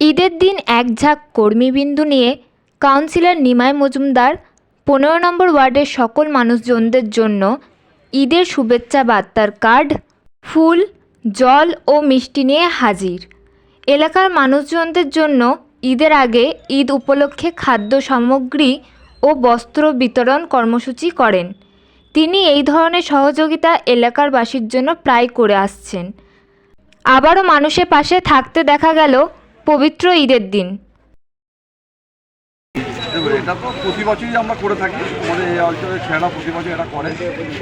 ঈদের দিন এক ঝাঁক কর্মীবিন্দু নিয়ে কাউন্সিলর নিমাই মজুমদার পনেরো নম্বর ওয়ার্ডের সকল মানুষজনদের জন্য ঈদের শুভেচ্ছা বার্তার কার্ড, ফুল, জল ও মিষ্টি নিয়ে হাজির। এলাকার মানুষজনদের জন্য ঈদের আগে ঈদ উপলক্ষে খাদ্য সামগ্রী ও বস্ত্র বিতরণ কর্মসূচি করেন। তিনি এই ধরনের সহযোগিতা এলাকারবাসীর জন্য প্রায় করে আসছেন। আবারও মানুষের পাশে থাকতে দেখা গেল পবিত্র ঈদের দিন। এটা তো প্রতি বছরই আমরা করে থাকি। আমাদের এই অঞ্চলের ছেলেরা প্রতি বছর এটা করে।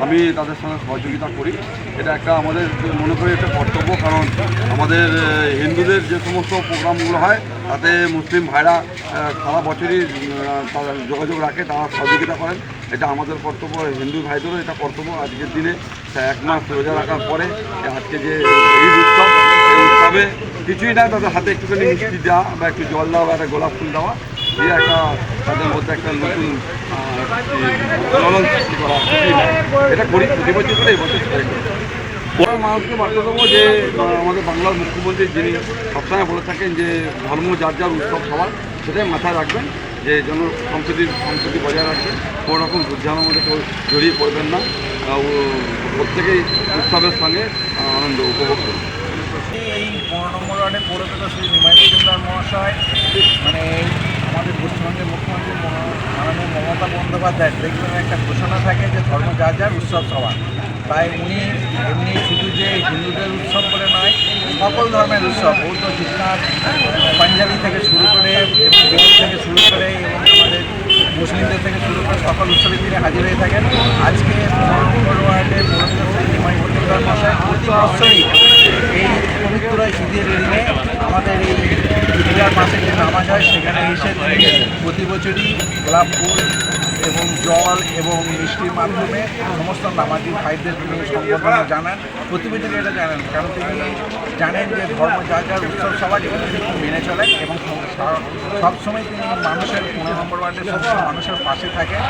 আমি তাদের সঙ্গে সহযোগিতা করি। এটা একটা আমাদের মনে করি একটা কর্তব্য, কারণ আমাদের হিন্দুদের যে সমস্ত প্রোগ্রামগুলো হয়, তাতে মুসলিম ভাইরা সারা বছরই তারা যোগাযোগ রাখে, তারা সহযোগিতা করেন। এটা আমাদের কর্তব্য, হিন্দু ভাইদেরও এটা কর্তব্য। আজকের দিনে এক মাস রোজা রাখার পরে, আজকে যে ঈদ উৎসব, এই উৎসবে কিছুই না তাদের হাতে একটুখানি মিষ্টি দেওয়া বা একটু জল দেওয়া বা একটা গোলাপ ফুল দেওয়া। দিয়ে একটা, তাদের মধ্যে একটা নতুন চলন সৃষ্টি করা এটা করি প্রতি বছর করে এই বছর সেটাই ওরা মানুষকে বার্তা দেবো যে আমাদের বাংলার মুখ্যমন্ত্রী যিনি সবসময় বলে থাকেন যে, ধর্ম, যার যার উৎসব, সবার সেটাই মাথায় রাখবেন। যে, যেন সংস্কৃতি সংস্কৃতি বজায় রাখবেন কোনো রকম দুর্জানোর মধ্যে কেউ জড়িয়ে পড়বেন না। প্রত্যেকেই উৎসবের সঙ্গে আনন্দ উপভোগ করুন এই পনেরো নম্বর ওয়ার্ডে শ্রী নিমাই মজুমদার মহাশয় মানে এই আমাদের পশ্চিমবঙ্গের মুখ্যমন্ত্রী মাননীয় মমতা বন্দ্যোপাধ্যায় দেখবেন একটা ঘোষণা থাকে যে ধর্ম যার যার উৎসব সবার। তাই উনি এমনি শুধু যে হিন্দুদের উৎসব বলে নয়, সকল ধর্মের উৎসব, বৌদ্ধ খ্রিস্টান পাঞ্জাবি থেকে শুরু করে বেঙ্গল থেকে শুরু করে এবং আমাদের মুসলিমদের থেকে শুরু করে সকল উৎসবে তিনি হাজির হয়ে থাকেন। আজকে পনেরো নম্বর ওয়ার্ডে পৌরপিতা শ্রী নিমাই মজুমদার মহাশয় প্রতি বছরই এই পবিত্র ঈদের দিনে আমাদের এই ঈদগার মাসে যে নামাজ হয় সেখানে এসে তিনি প্রতি বছরই গোলাপ ফুল এবং জল এবং মিষ্টির মাধ্যমে সমস্ত নামাজি ভাইদের তিনি সংবর্ধনা জানান। প্রতি বছরই এটা জানেন কারণ তিনি জানেন যে ধর্ম যা যার উৎসব সবার এটা তিনি মেনে চলেন এবং সব- সবসময় তিনি মানুষের পনেরো নম্বর ওয়ার্ডের সমস্ত মানুষের পাশে থাকেন।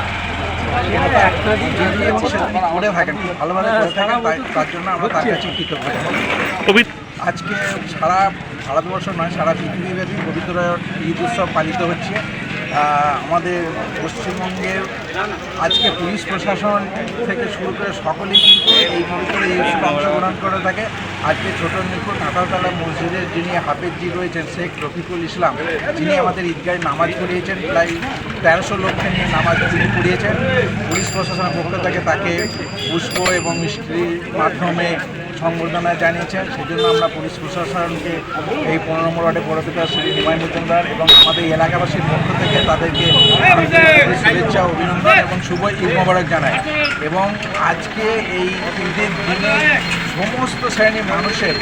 করে ভালোভাবে করে থাকেন তার জন্য আমরা তার কাছে কৃতজ্ঞ। আজকে সারা ভারতবর্ষ নয়, সারা পৃথিবীব্যাপী পবিত্র ঈদ উৎসব পালিত হচ্ছে। আমাদের পশ্চিমবঙ্গের আজকে পুলিশ প্রশাসন থেকে শুরু করে সকলেই কিন্তু এই পবিত্র ঈদ উৎসবে অংশগ্রহণ করে থাকে। আজকে ছোট নীলপুর কাঁঠালতলা মসজিদের যিনি হাফেজজি রয়েছেন, শেখ রফিকুল ইসলাম, যিনি আমাদের ঈদগাহে নামাজ পড়িয়েছেন, প্রায় তেরোশো লোককে নিয়ে নামাজ তিনি পড়িয়েছেন, পুলিশ প্রশাসনের পক্ষ থেকে তাকে পুষ্প এবং মিষ্টির মাধ্যমে সংবর্ধনা জানিয়েছেন। সেজন্য আমরা পুলিশ প্রশাসনকে এই পনেরো নম্বর ওয়ার্ডে পৌরপিতা শ্রী নিমাই মজুমদার এবং আমাদের এলাকাবাসীর পক্ষ থেকে তাদেরকে শুভেচ্ছা, অভিনন্দন এবং শুভ ঈদ মোবারক জানাই। এবং আজকে এই ঈদের দিনে সমস্ত শ্রেণির মানুষের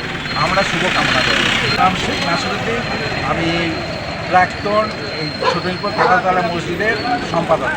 আমরা শুভকামনা করি। নাম শেখ নাসরুদ্দিন। আমি প্রাক্তন এই ছোটলপুর কাটাতলা মসজিদের সম্পাদক।